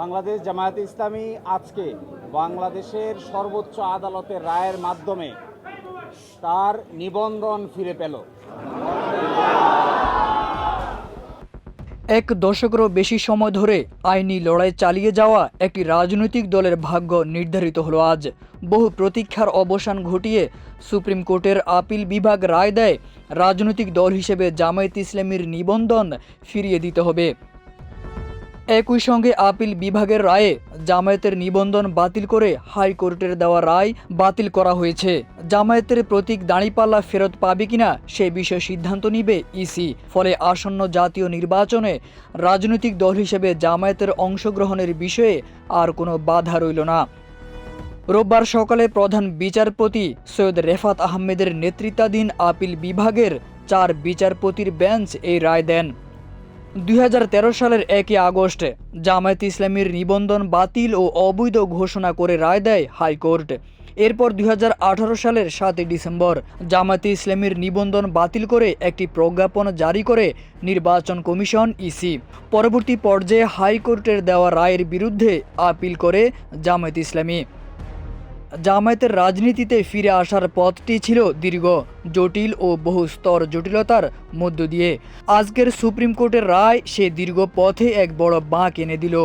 বাংলাদেশ জামায়াতে ইসলামী আজকে বাংলাদেশের সর্বোচ্চ আদালতের রায়ের মাধ্যমে তার নিবন্ধন ফিরে পেল। এক দশকেরও বেশি সময় ধরে আইনি লড়াই চালিয়ে যাওয়া একটি রাজনৈতিক দলের ভাগ্য নির্ধারিত হলো আজ। বহু প্রতীক্ষার অবসান ঘটিয়ে সুপ্রিম কোর্টের আপিল বিভাগ রায় দেয়, রাজনৈতিক দল হিসেবে জামায়াত ইসলামীর নিবন্ধন ফিরিয়ে দিতে হবে। একই সঙ্গে আপিল বিভাগের রায়ে জামায়াতের নিবন্ধন বাতিল করে হাইকোর্টের দেওয়া রায় বাতিল করা হয়েছে। জামায়াতের প্রতীক দাঁড়িপাল্লা ফেরত পাবে কিনা সে বিষয়ে সিদ্ধান্ত নিবে ইসি। ফলে আসন্ন জাতীয় নির্বাচনে রাজনৈতিক দল হিসেবে জামায়াতের অংশগ্রহণের বিষয়ে আর কোনো বাধা রইল না। রোববার সকালে প্রধান বিচারপতি সৈয়দ রেফাত আহমেদের নেতৃত্বাধীন আপিল বিভাগের চার বিচারপতির বেঞ্চ এই রায় দেন। দুই হাজার তেরো সালের একই আগস্টে জামায়াত ইসলামীর নিবন্ধন বাতিল ও অবৈধ ঘোষণা করে রায় দেয় হাইকোর্ট। এরপর দুই হাজার আঠারো সালের সাতই ডিসেম্বর জামায়াতে ইসলামীর নিবন্ধন বাতিল করে একটি প্রজ্ঞাপন জারি করে নির্বাচন কমিশন ইসি। পরবর্তী পর্যায়ে হাইকোর্টের দেওয়া রায়ের বিরুদ্ধে আপিল করে জামায়াত ইসলামী। জামায়াতের রাজনীতিতে ফিরে আসার পথটি ছিল দীর্ঘ, জটিল ও বহু স্তর জটিলতার মধ্য দিয়ে। আজকের সুপ্রিম কোর্টের রায় সে দীর্ঘ পথে এক বড় বাঁক এনে দিল।